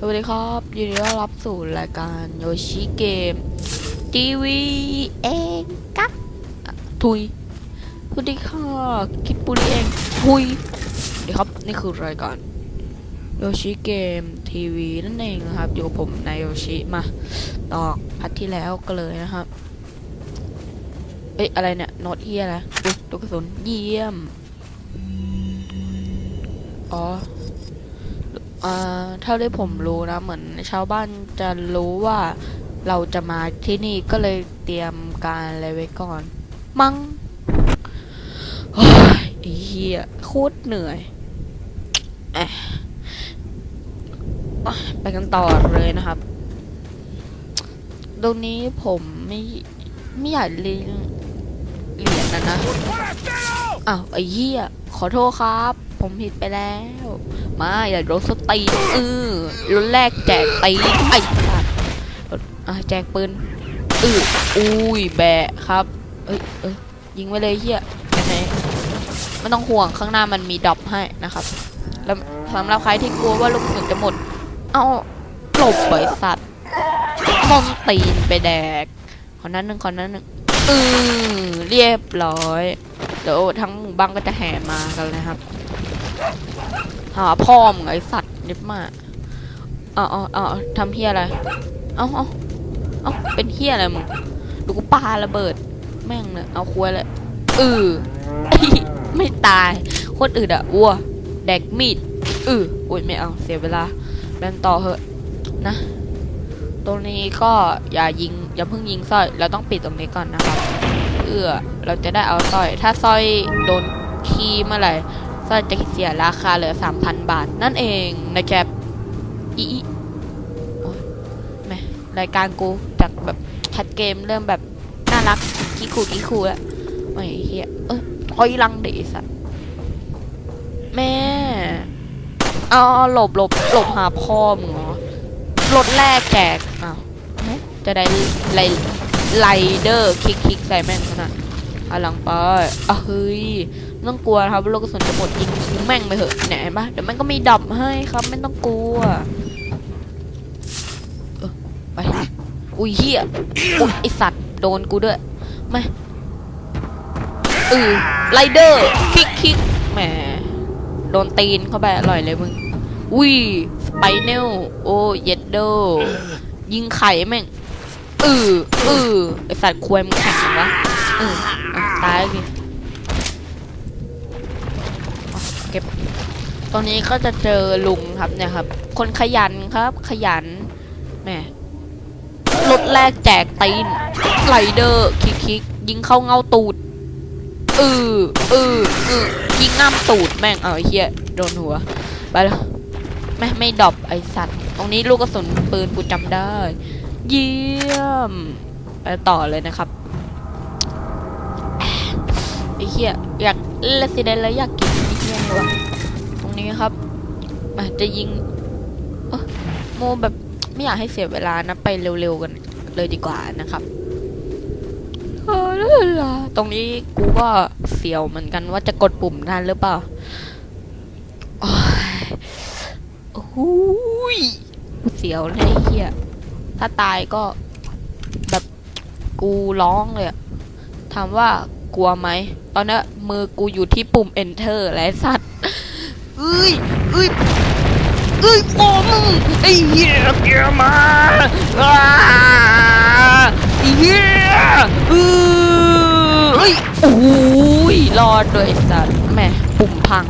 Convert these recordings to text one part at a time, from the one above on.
สวัสดีครับยินดีต้อนรับสู่รายการโยชิเกมทีวีเองกับทุยสวัสดีค่ะคิดปุริเองทุยสวัสดีครับนี่คือรายการโยชิเกมทีวีนั่นเองนะครับอยู่กับผมนายโยชิมาต่อพัดที่แล้วก็เลยนะครับเอ้ยอะไรเนี่ยโน้ตเฮียอะไรอุ๊กกระสุนเยี่ยมอ๋อ เท่าที่ผมรู้นะ เหมือนชาวบ้านจะรู้ว่าเราจะมาที่นี่ก็เลยเตรียมการอะไรไว้ก่อน มัง้งอ้ยไอ้เหี้ยโคตรเหนื่อยอไปกันต่อเลยนะครับ ตรงนี้ผมไม่ไม่อยากเรียนเหรียญนะนะอ้าวไอ้เหี้ยขอโทษครับ ผมผิดไปแล้ว มาอย่าโดนสตีเออรุ่นแรกแจกตีไอ้สัตว์แจกปืนเอออุ้ยแบะครับ เอ้ยเอ้ยยิงไว้เลยเฮียยังไงไม่ต้องห่วงข้างหน้ามันมีดรอปให้นะครับ แล้วสำหรับใครที่กลัวว่าลูกกระสุนจะหมด เอาหลบไปสัตว์มอมตีนไปแดกขอนั้นหนึ่งขอนั้นหนึ่งเออเรียบร้อย เดี๋ยวทั้งหมู่บ้านก็จะแห่มากันเลยครับ หาพ่อมึงไอสัตว์นิดมากเอาเอาเอาเอทำเฮียอะไร เอาเอาเอาเป็นเฮียอะไรมึง ดูกูปาระเบิด แม่งเลย เอาคุยเลยเออไม่ตายโคตรอึดอะวัว แดกมีดเอออุ้ยไม่เอา เสียเวลาเดินต่อเหอะ นะ ตรงนี้ก็อย่ายิง อย่าเพิ่งยิงสร้อย เราต้องปิดตรงนี้ก่อนนะครับ เอื้อเราจะได้เอาสร้อย ถ้าสร้อยโดนคีเมื่อไหร่ ก็จะเสียราคาเหลือ 3,000 บาทนั่นเองนะครับอีอีโอ๊ยแม่รายการกูจากแบบชัดเกมเริ่มแบบน่ารักขี้ขู่ขี้ขู่แล้วโอ้ยเฮียเอ้ยพอยลังเดสัตว์แม่เอาหลบหลบหลบหาพ่อมึงเหรอรถแรกแจกอ้าวจะได้ไลไลเดอร์คลิกคลิกใส่แม่งขนาดเอาหลังไปอะเฮ้ย ไม่ต้องกลัวครับว่าโลกกระสุนจะหมดยิงยิงแม่งไปเถอะเนี่ยเห็นปะเดี๋ยวมันก็มีดับให้ครับ ไม่ต้องกลัวไปอุ้ยเฮียอุ้ยไอสัตว์โดนกูด้วยไม่เออไรเดอร์คิกคิกแหมโดนตีนเข้าไปอร่อยเลยมึงอุ้ยสไปเนลโอ้เย็ดโดยิงไข่แม่งเออเออไอสัตว์ควยมึงแข็งวะเออตายแล้ว ตรงนี้ก็จะเจอลุงครับเนี่ยครับ คนขยันครับ ขยันแหมรถแรกแจกตีนไลเดอร์คิกคิกยิงเข้าเงาตูดเออเออเออยิงง่ามตูดแม่งเอาไอ้เหี้ยโดนหัวไปแล้วแม่ไม่ดอปไอสัตว์ ตรงนี้ลูกกระสุนปืนกูจำได้ เยี่ยมไปต่อเลยนะครับไอ้เหี้ยอยากเลสซิเดนแล้วอยากกิน ครับอาจจะยิงโมแบบไม่อยากให้เสียเวลานะไปเร็วๆกันเลยดีกว่านะครับออลาลาตรงนี้กูก็เสียวเหมือนกันว่าจะกดปุ่มทันหรือเปล่าโอ้ยโอ้โหยเสียวเลยเหี้ยถ้าตายก็แบบกูร้องเลยถามว่ากลัวไหม ตอนนี้มือกูอยู่ที่ปุ่ม enter และสัตว์ เอ้ยเอ้ยเอ้ยโอ้มึงไอ้เหี้ยเกียมาอ้าไอ้เหี้ยเอ้ยโอ้ยรอดด้วยสัตว์แหม่ปุ่มพัง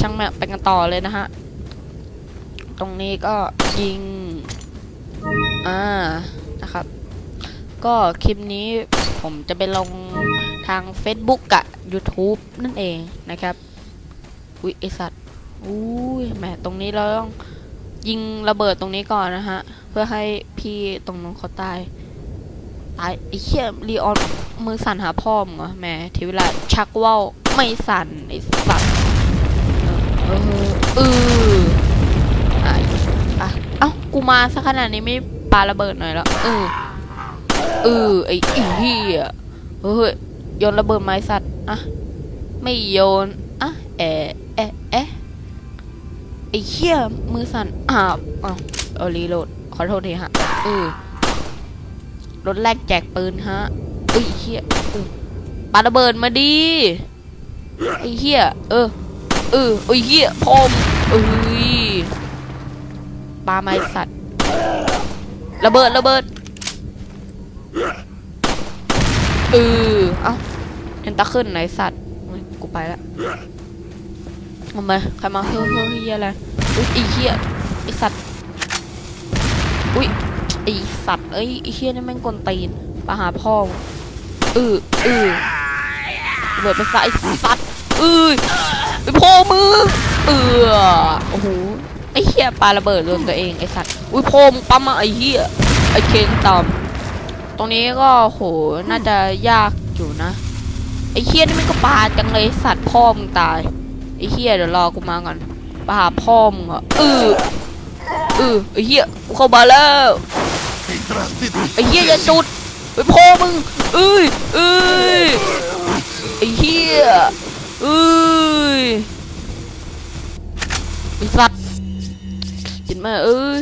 ช่างแม่ไปกันต่อเลยนะฮะ ตรงนี้ก็ยิง อ่า นะครับ ก็คลิปนี้ผมจะไปลงทาง Facebook กับ YouTube นั่นเองนะครับ อุ้ยไอสัตว์ อุ้ยแหมตรงนี้เราต้องยิงระเบิดตรงนี้ก่อนนะฮะ เพื่อให้พี่ตรงนู้นเขาตาย ตายไอ้เหี้ยรีออนมือสั่นหาพ่อมึงเหรอแหมทีเวลาชักว่าวไม่สั่นไอ้สัตว์เออเอออะอะเอ้ากูมาสักขนาดนี้ไม่ปาระเบิดหน่อยแล้วเออเออไอ้อีเหี้ยเฮ้ยโยนระเบิดไม้สัตว์อะไม่โยนอะแอะแอะแอะ ไอ้เหี้ยมือสั่นอ้าวอ้าวเออรีโหลดขอโทษทีฮะเออรถแรกแจกปืนฮะไอ้เฮียปาระเบิดมาดีไอ้เฮียเออเออไอ้เฮียพมเอ้ยปาไม้สัตว์ระเบิดระเบิดเออเอ้าเอ็นตาขึ้นไหนสัตว์กูไปละ ทำไมใครมาเฮ้ยเฮ้ยเฮียอะไรอุ้ยไอ้เฮียไอ้สัตว์อุ้ยไอ้สัตว์เอ้ยไอ้เฮียนี่แม่งกลตีนปหาพ่อมเออเออเบิดไปซะไอสัตว์เอ้ยไอพ่อมึงเออโอ้โหไอ้เฮียปาระเบิดโดนตัวเองไอ้สัตว์อุ้ยพ่อมึงปั๊มมาไอ้เฮียไอ้เคนตอมตรงนี้ก็โหน่าจะยากอยู่นะไอ้เฮียนี่มันก็ปาจังเลยสัตว์พ่อมึงตาย อ้เฮียเดี๋ยวรอกูมาก่อนปาหาพ่อมึงอะเออเออไอ้เฮียกูเข้ามาแล้วไอ้เฮียอย่าจุดไอ้พ่อมึงเอ้ยเอ้ยไอ้เฮียเอ้ยไอ้สัตว์จินแม่เอ้ย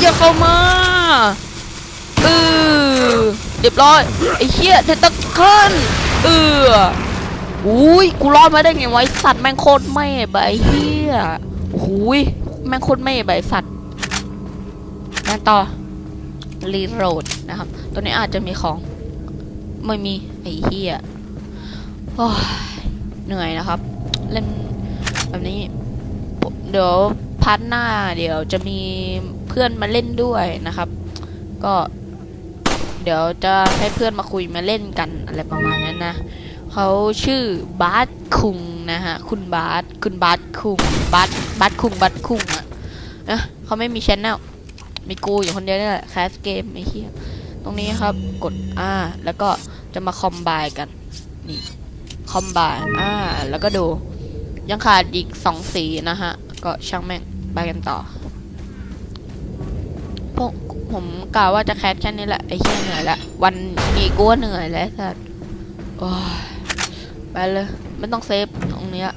อย่าเข้ามาเออเรียบร้อยไอ้เฮียเทนตะเคิลเออ อุ้ยกูรอดมาได้ไงวะไอ้สัตว์แม่งโคตรไม่ใบเฮียโอ้ยแม่งโคตรไม่ใบสัตว์งานต่อรีโหลดนะครับ ตัวนี้อาจจะมีของ ไม่มีไอ้เหี้ยโอ้ยเหนื่อยนะครับ เล่นแบบนี้ เดี๋ยวพาร์ทหน้า เดี๋ยวจะมีเพื่อนมาเล่นด้วยนะครับ ก็ เดี๋ยวจะให้เพื่อนมาคุยมาเล่นกันอะไรประมาณนั้นนะ เขาชื่อบาสคุงนะฮะ คุณบาสคุณบาสคุงบาสบาสคุงบาสคุงอะนะเขาไม่มีชแนลมีกูอยู่คนเดียวนี่แหละแคสเกมไอ้เหี้ยตรงนี้ครับกดอ่าแล้วก็จะมาคอมไบกัน นี่คอมไบอ่าแล้วก็ดู ยังขาดอีกสองสีนะฮะ ก็ช่างแม่งไปกันต่อพวกผมกล่าวว่าจะแคสแค่นี้แหละไอ้เหี้ยเหนื่อยละวันนี้กูว่าเหนื่อยแล้วสัสโอ้ย ไปเลยไม่ต้องเซฟตรงเนี้ย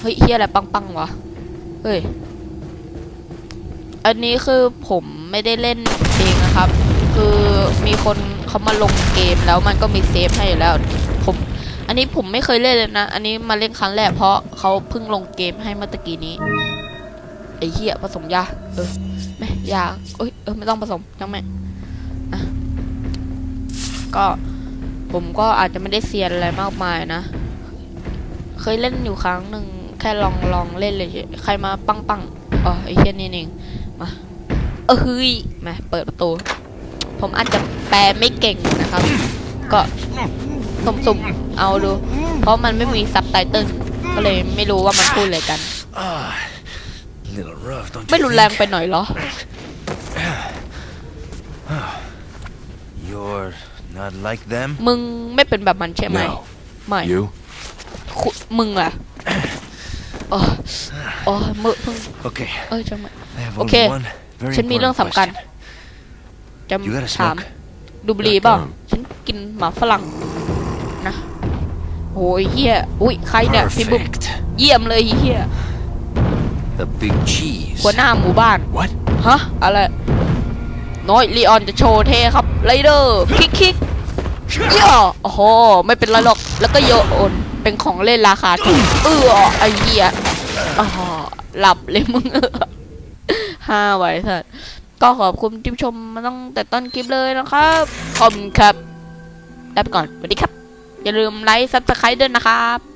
เฮ้ยเหี้ยอะไรปังๆวะเฮ้ยอันนี้คือผมไม่ได้เล่นเองนะครับ คือมีคนเขามาลงเกมแล้วมันก็มีเซฟให้อยู่แล้วผมอันนี้ผมไม่เคยเล่นเลยนะ อันนี้มาเล่นครั้งแรกเพราะเขาเพิ่งลงเกมให้เมื่อตะกี้นี้ไอ้เหี้ยผสมยาเออไม่ยาเอ้ยเออไม่ต้องผสมจังแม่งอะก็ ผมก็อาจจะไม่ได้เซียนอะไรมากมายนะ เคยเล่นอยู่ครั้งหนึ่งแค่ลองลองเล่นเลยเฉยใครมาปังปังอ๋อไอ้เหี้ยนี่เองมาเออเฮ้ยมาเปิดประตู ผมอาจจะแปลไม่เก่งนะครับ ก็สุ่มๆเอาดู เพราะมันไม่มีซับไตเติลก็เลยไม่รู้ว่ามันพูดอะไรกัน Ah, little rough, don't you ไม่รุนแรง think? ไปหน่อยเหรอ You're not like them? มึงไม่เป็นแบบมันใช่ไหม No. ไม่ You? คุมึงอะอ๋ออ๋อมึงเพิ่ง Okay, เอ้ยจังไหม I have Okay. only one very ฉันมีเรื่อง important สำคัญ question. จะ You gotta ถาม smoke? ดูบุหรีเปล่า ฉันกินหมาฝรั่งนะโอ้ยเฮียอุ้ยใครเนี่ยพี่บุ๊ม Perfect. เยี่ยมเลยเฮีย The big cheese. หัวหน้าหมู่บ้าน What? ฮะ อะไร น้อยลีออนจะโชว์เท่ครับไรเดอร์คิกคิก ย่อโอ้โห ไม่เป็นไรหรอก แล้วก็โยน เป็นของเล่นราคาถูกเออไอ้เหี้ยอ๋อหลับเลยมึงห้าไว้เถิดก็ขอบคุณที่ชมมาตั้งแต่ต้นคลิปเลยนะครับ ขอบคุณครับลาไปก่อน สวัสดีครับ อย่าลืมไลค์ซับสไครต์ด้วยนะครับ